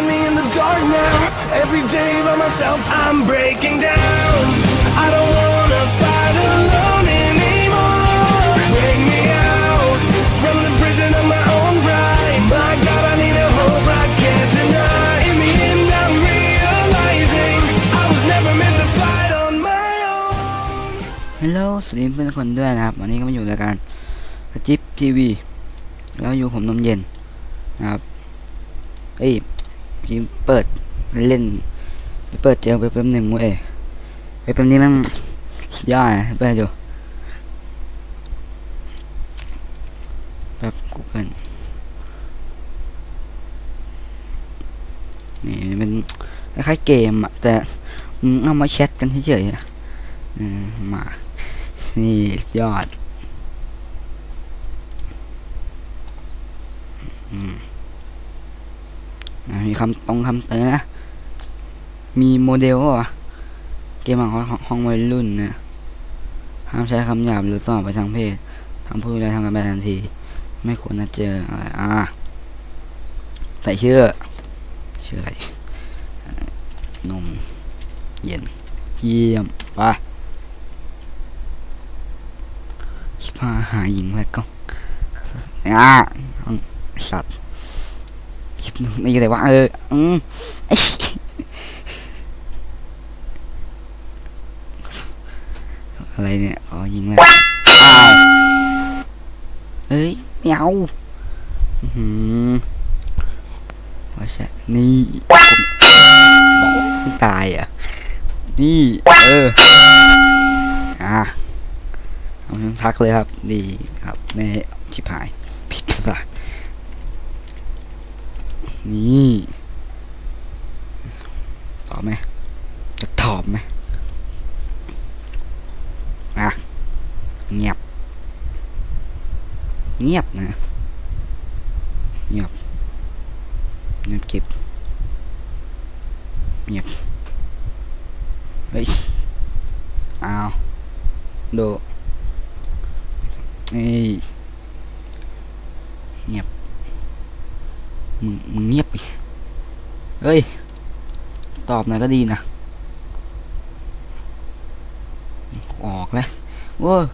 find me in the dark now. Every day by myself, I'm breaking down. I don't wanna fight alone anymore. Bring me out from the prison of my own pride. My God, I need a hope I can't deny. In the end, I'm realizing I was never meant to fight on my own. ฮัลโหลสวัสดีเพื่อนทุกคนด้วยนะครับ วันนี้ก็มาอยู่รายการกระจิบทีวี แล้วอยู่ผมนมเย็นนะครับ เอ้ย พี่เปิดเล่นไปเปิดเจอไปแป๊บหนึ่งเว้ยไปแป๊บนี้มันยอดอะเปิดดูแบบกูเกิลนี่มันคล้ายเกมอะแต่เอามาแชทกันเฉยๆอะมา นี่ยอด อืมอะ มีคำตรงคำเตือนนะ มีโมเดลเหรอเกมของห้องวัยรุ่นนะห้ามใช้คำหยาบหรือส่อไปทางเพศทำพูดอะไรทำกันไปทันที ไม่ควรนะเจออะไรอ่าใส่เชื่อชื่ออะไร นม เย็น เยี่ยมปคิดว่าหาหญิงแล้วก็อ่าสัตว์ นี่อะไรวะเอออืมอะไรเนี่ยอ๋อยิงแล้วอ้าวเฮ้ยไม่เอาอื้อหือว่าใช่นี่ตายอะ นี่ เออ อะเอาทักเลยครับ ดีครับในชิบหาย ผิดภาษา นี่ตอบไหมจะตอบไหมอะเงียบ เงียบนะ เงียบ เงียบเก็บ เงียบ เฮ้ย อ้าวดูนี่เงียบ มึงมึง เงียบไปเฮ้ย ตอบหน่อยก็ดีนะ ออกแล้วเว้ย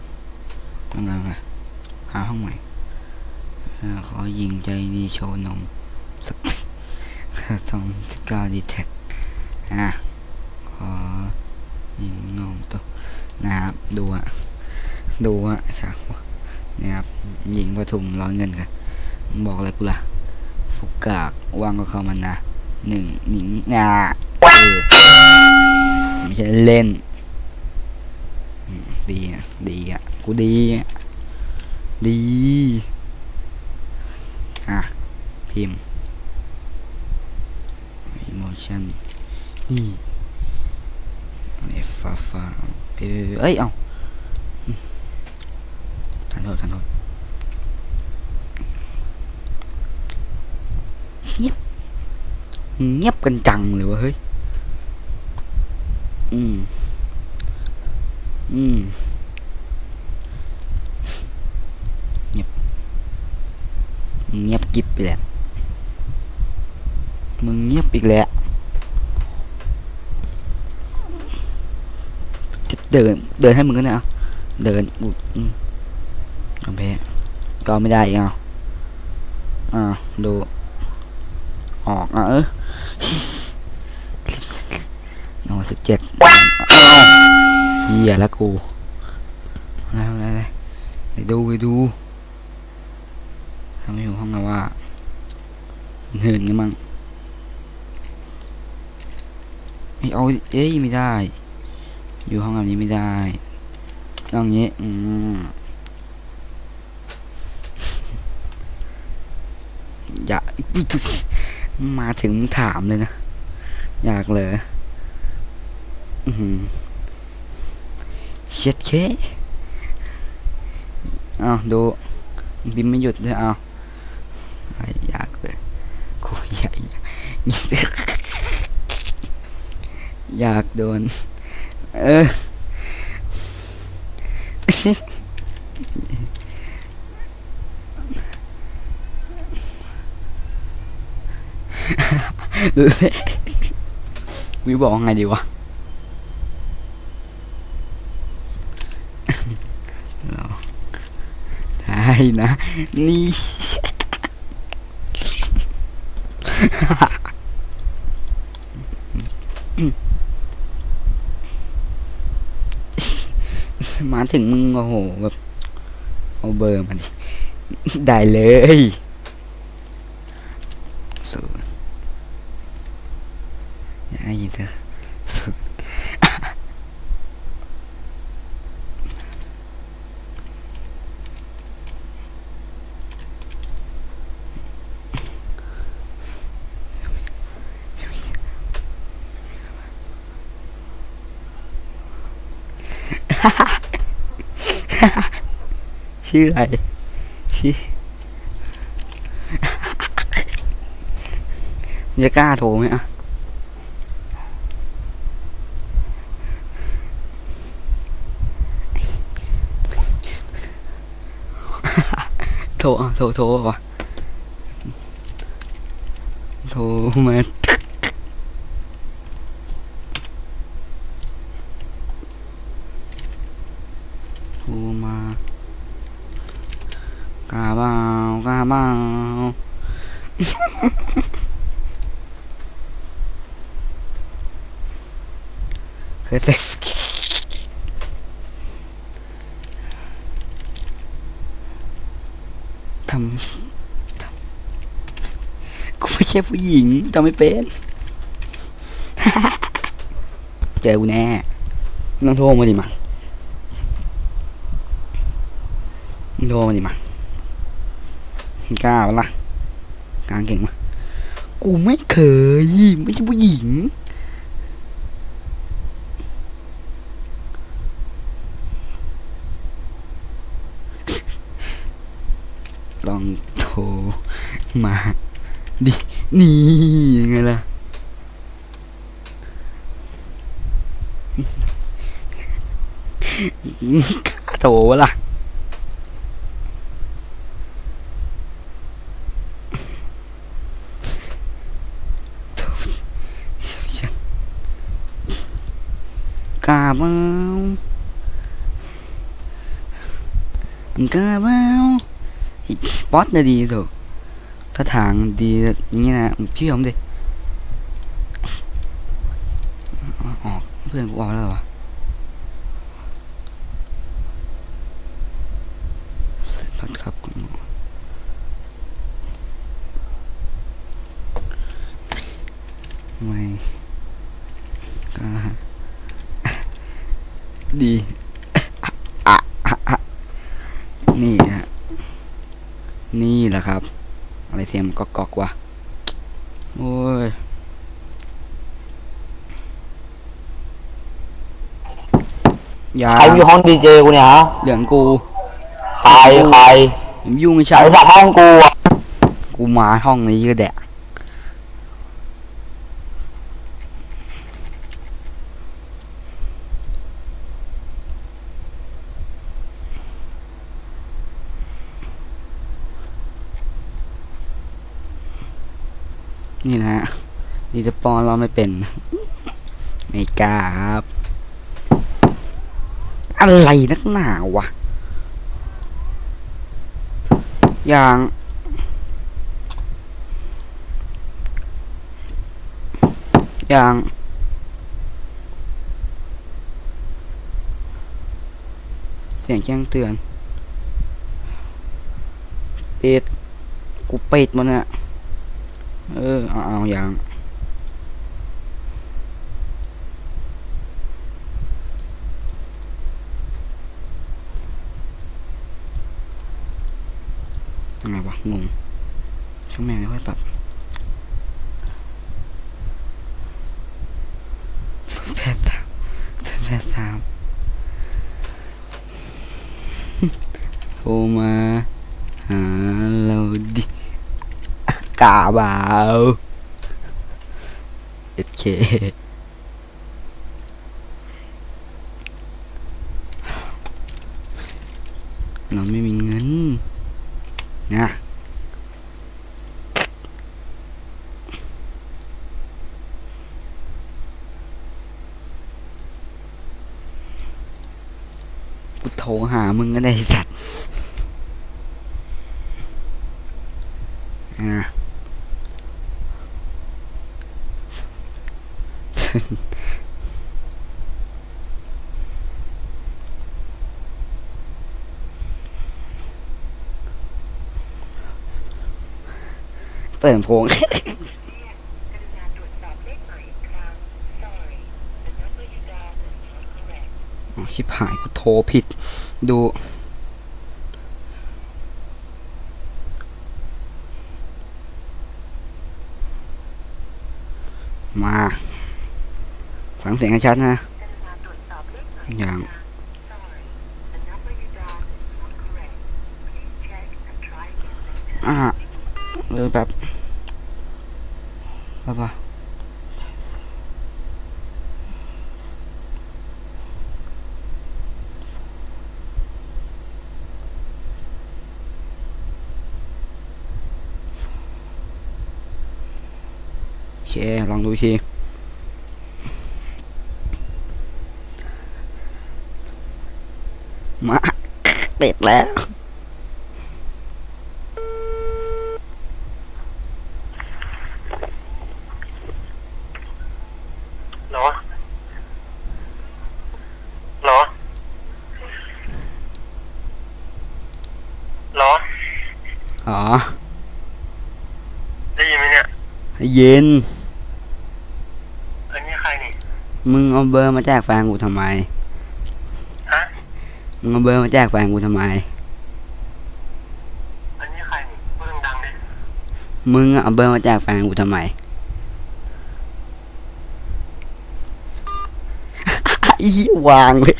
ทำไงมาหาห้องใหม่ขอยิงใจดีโชว์นมสักสองเก้าดีแท็กอะขอยิงนมตัวนะครับดูอะดูอะฉากวะนะครับยิงปทุมร้อยเงินกันบอกอะไรกูล่ะ ฟุกกากว่างก็เข้ามานะหนึ่งหนิงนาเออไม่ใช่เล่น ดีอะดีอะกูดีอะดี อะ พิมพ์ emotion นี่เอะไรฟ้าฟ้าเอ้ย เอ้ยเอาทันโทษทันโทษเงียบ เงียบกันจังเลยวะเฮ้ย อืม อืม เงียบ เงียบกิบไปแล้วมึงเงียบอีกแล้ว จะเดิน เดินให้มึงก็ได้เอาเดินอุยอืมเอาแพ้ก็ไม่ได้อีกเอาอ่าดู ออกอะเออ โอ้สิบเจ็ดเฮียแล้วกูอะไรอะไรอะไรไปดูไปดูทำไมอยู่ห้องนะว่าเหินกันมั้งไม่เอาเอ้ยไม่ได้ อยู่ห้องแบบนี้ไม่ได้ต้องอย่างนี้ อืมอย่า มาถึงถามเลยนะ อยากเลยเช็ดเคเอาดูบินไม่หยุดด้วยเอาอะอยากเลยกูอยากอยากโดน เออ เวิบอกว่าไงดีวะเราได้นะ นี่มาถึงมึงโอ้โหแบบเอาเบอร์มาดิได้เลยศูนย์อย่า ให้ยินเถอะศูนย์ชื่ออะไรชื่อจะกล้าโทรไหมอะ โทรอะโทรโทรวะโทรมา โทรมากาบ้ากาบ้า เคยเสร็จทำกูไม่ใช่ผู้หญิงทำไม่เป็น เจอกูแน่ต้องโทรมาดิมามึงโทรมาดิมามึงกล้าปะล่ะ กางเก่งมะกูไม่เคย ไม่ใช่ผู้หญิง ลองโทรมาดินี่ยังไงล่ะโทรวะล่ะโทรยังกล้าเปล่ากล้าเป๊อตน่ะดีถูกถ้าทางดีอย่างนี้นะพี่ผมดิออกเพื่อนกูออกแล้วเหรอวะพัดครับคุณหมอไม่ก็ดีอะอะอะนี่ฮะ นี่แหละครับ อะไร เสียงกอกกอกๆวะโอ้ยอยาใครอยู่ห้องดีเจกูเนี่ยฮะเหลืองกูใครใครผมยุ่งไม่ใครใช่สักห้องกูอะกูมาห้องนี้ก็แดะ นี่นะฮะนี่จะปอนเราไม่เป็นไม่กล้าครับ อะไรนักหนาวะ อย่าง อย่างเสียงแจ้งเตือนปิดกูปิดมันอะ เออเอาเอาอย่างยังไงวะงงช่างแม่งไม่ค่อยปรับแปดสามแปดสามโทรมาหาาบ่าวโอเคเราไม่มีเงินนะกูโทรหามึงก็ได้สัตว์ เปิดลำโพงอ๋อชิบหายกูโทรผิด ดู มาฟังเสียงชัดนะ อย่างอ่าเออแบบว่าโอเค ลองดูอีกทีมาเต็ดแล้วเหรอเหรอเหรอ อ๋อ ได้ยินไหมเนี่ย เย็นอันนี้ใครนี่ มึงเอาเบอร์มาแจกแฟนกูทำไม ฮะ มึงเอาเบอร์มาแจกแฟนกูทำไม อันนี้ใครนี่พูดดังๆดิมึงอะเอาเบอร์มาแจกแฟนกูทำไม อีวางเลย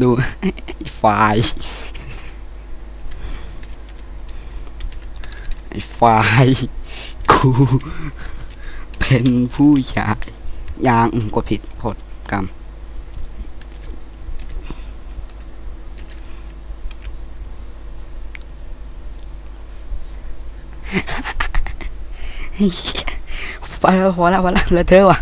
ดู ไฟล์ไอ้ไฟล์กูเป็นผู้ชายยางกดผิดพดกรรมเฮ้ยไปแล้วพอแล้วพอแล้วเลอะเทอะว่ะ